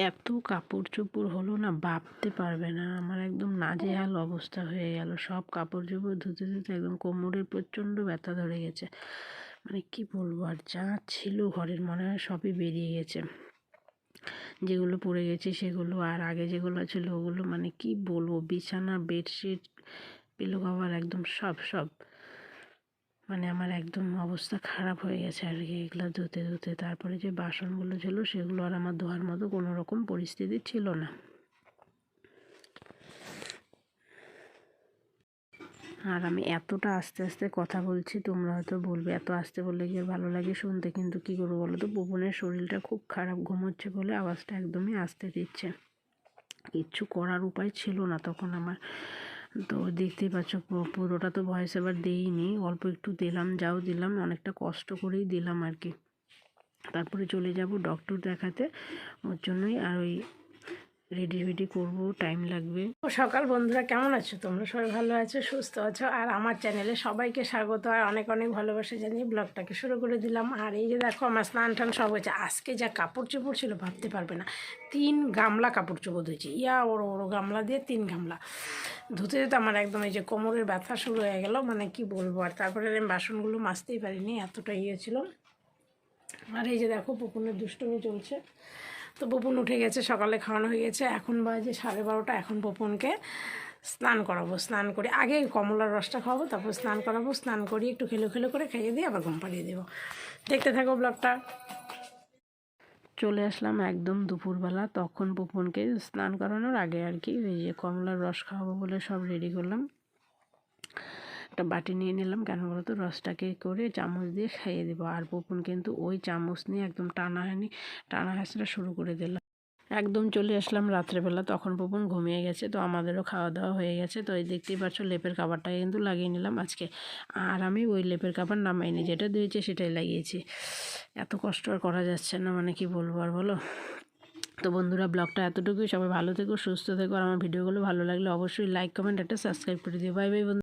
এত কাপড় চোপড় হলো না, ভাবতে পারবে না। আমার একদম নাজেহাল অবস্থা হয়ে গেল। সব কাপড় চোপড় ধুতে ধুতে একদম কোমরের প্রচণ্ড ব্যথা ধরে গেছে। মানে কি বলব, আর যা ছিল ঘরের মনে হয় সবই বেরিয়ে গেছে। যেগুলো পড়ে গেছে সেগুলো, আর আগে যেগুলো ছিল ওগুলো মানে কি বলব, বিছানা, বেডশিট পিলো কভার একদম সব সব। মানে আমার একদম অবস্থা খারাপ হয়ে গেছে আর কি। এগুলো ধুতে ধুতে তারপরে যে বাসনগুলো ছিল সেগুলো আর আমার ধোয়ার মতো কোনো রকম পরিস্থিতি ছিল না। আর আমি এতটা আস্তে আস্তে কথা বলছি, তোমরা হয়তো বলবে এত আস্তে বললে কি ভালো লাগে শুনতে, কিন্তু কী করব বলো তো? পুপনের শরীরটা খুব খারাপ ঘুমোচ্ছে বলে আওয়াজটা একদমই আস্তে দিচ্ছে। কিচ্ছু করার উপায় ছিল না তখন আমার। তো দেখতেই পাচ্ছ পুরোটা তো ভয়েস এবার দিইনি। অল্প একটু দিলাম, যাও দিলাম, অনেকটা কষ্ট করেই দিলাম আর কি তারপরে চলে যাব ডক্টর দেখাতে, ওর জন্যই আর ওই রেডি ফেডি করব টাইম লাগবে। সকাল বন্ধুরা, কেমন আছো? তোমরা সবাই ভালো আছো, সুস্থ আছো? আর আমার চ্যানেলে সবাইকে স্বাগত, আর অনেক অনেক ভালোবাসা জানিয়ে ব্লগটাকে শুরু করে দিলাম। আর এই যে দেখো, আমার স্নান টান সব হয়েছে। আজকে যা কাপড় চোপড় ছিল, ভাবতে পারবে না। তিন গামলা কাপড় চোপড় ধুয়েছি। ইয়া ওড়ো ওর গামলা দিয়ে তিন গামলা। ধুতে ধুতে আমার একদম এই যে কোমরের ব্যথা শুরু হয়ে গেল মানে কি বলব? আর তারপরে আমি বাসনগুলো মাজতেই পারিনি, এতটা ইয়ে ছিল। আর এই যে দেখো, পুকুনের দুষ্টুমি চলছে। তো বপুন উঠে গেছে, সকালে খাওয়ানো হয়ে গেছে। এখন বাজে সাড়ে বারোটা, এখন বপুনকে স্নান করাবো, স্নান করে আগে কমলার রসটা খাওয়াবো, তারপর স্নান করাবো, স্নান করিয়ে একটু খেলো খেলো করে খাইয়ে দিয়ে আবার ঘুম পাড়িয়ে দেবো। দেখতে থাকো ব্লগটা। চলে আসলাম একদম দুপুরবেলা। তখন পুপনকে স্নান করানোর আগে আর কি ওই যে কমলার রস খাওয়াবো বলে সব রেডি করলাম। একটা বাটি নিয়ে নিলাম, কেন বলতো রসটাকে করে চামচ দিয়ে খাইয়ে দেবো। আর পুপন কিন্তু ওই চামচ নিয়ে একদম টানাহানি টানা হাসটা শুরু করে দিলাম একদম চলে আসলাম রাত্রেবেলা। তখন পুপুন ঘুমিয়ে গেছে, তো আমাদেরও খাওয়া দাওয়া হয়ে গেছে। তো এই দেখতেই পাচ্ছ লেপের কাবারটাকে কিন্তু লাগিয়ে নিলাম আজকে। আর আমি ওই লেপের কাবার নামাইনি, যেটা দিয়েছে সেটাই লাগিয়েছি। এত কষ্ট আর করা যাচ্ছে না মানে কি বলব আর বলো? তো বন্ধুরা, ব্লগটা এতটুকুই। সবাই ভালো থেকো, সুস্থ থেকো। আর আমার ভিডিওগুলো ভালো লাগলে অবশ্যই লাইক কমেন্ট একটা সাবস্ক্রাইব করে দিও। বাই বাই বন্ধু।